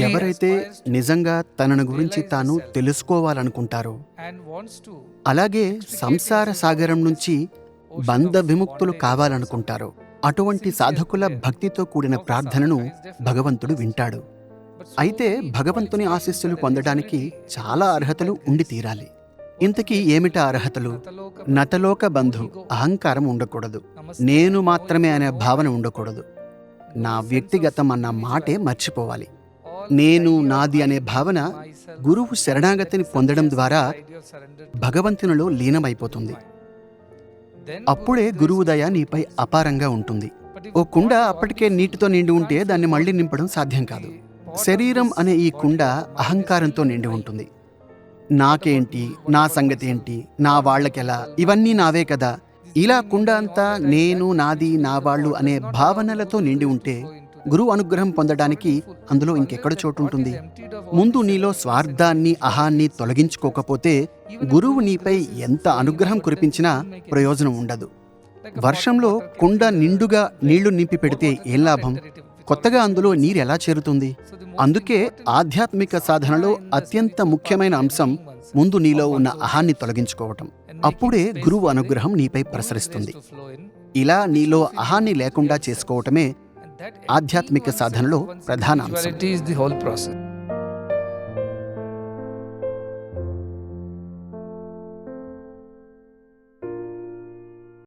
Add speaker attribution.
Speaker 1: ఎవరైతే నిజంగా తనను గురించి తాను తెలుసుకోవాలనుకుంటారో అలాగే సంసార సాగరం నుంచి బంధ విముక్తులు కావాలనుకుంటారో అటువంటి సాధకుల భక్తితో కూడిన ప్రార్థనను భగవంతుడు వింటాడు. అయితే భగవంతుని ఆశీస్సులు పొందడానికి చాలా అర్హతలు ఉండి తీరాలి. ఇంతకీ ఏమిటా అర్హతలు? నతలోక బంధు అహంకారం ఉండకూడదు. నేను మాత్రమే అనే భావన ఉండకూడదు. నా వ్యక్తిగతం అన్న మాటే మర్చిపోవాలి. నేను నాది అనే భావన గురువు శరణాగతిని పొందడం ద్వారా భగవంతునిలో లీనమైపోతుంది. అప్పుడే గురువుదయ నీపై అపారంగా ఉంటుంది. ఓ కుండ అప్పటికే నీటితో నిండి ఉంటే దాన్ని మళ్ళీ నింపడం సాధ్యం కాదు. శరీరం అనే ఈ కుండ అహంకారంతో నిండి ఉంటుంది. నాకేంటి నా సంగతి ఏంటి నా వాళ్ళకెలా ఇవన్నీ నావే కదా. ఇలా కుండ అంతా నేను నాది నా వాళ్ళు అనే భావనలతో నిండి ఉంటే గురువు అనుగ్రహం పొందడానికి అందులో ఇంకెక్కడ చోటు ఉంటుంది? ముందు నీలో స్వార్థాన్ని అహాన్ని తొలగించుకోకపోతే గురువు నీపై ఎంత అనుగ్రహం కురిపించినా ప్రయోజనం ఉండదు. వర్షంలో కుండ నిండుగా నీళ్ళు నింపి పెడితే ఏం లాభం? కొత్తగా అందులో నీరు ఎలా చేరుతుంది? అందుకే ఆధ్యాత్మిక సాధనలో అత్యంత ముఖ్యమైన అంశం ముందు నీలో ఉన్న అహాన్ని తొలగించుకోవటం. అప్పుడే గురువు అనుగ్రహం నీపై ప్రసరిస్తుంది. ఇలా నీలో అహాన్ని లేకుండా చేసుకోవటమే ఆధ్యాత్మిక సాధనలో ప్రధాన అంశం.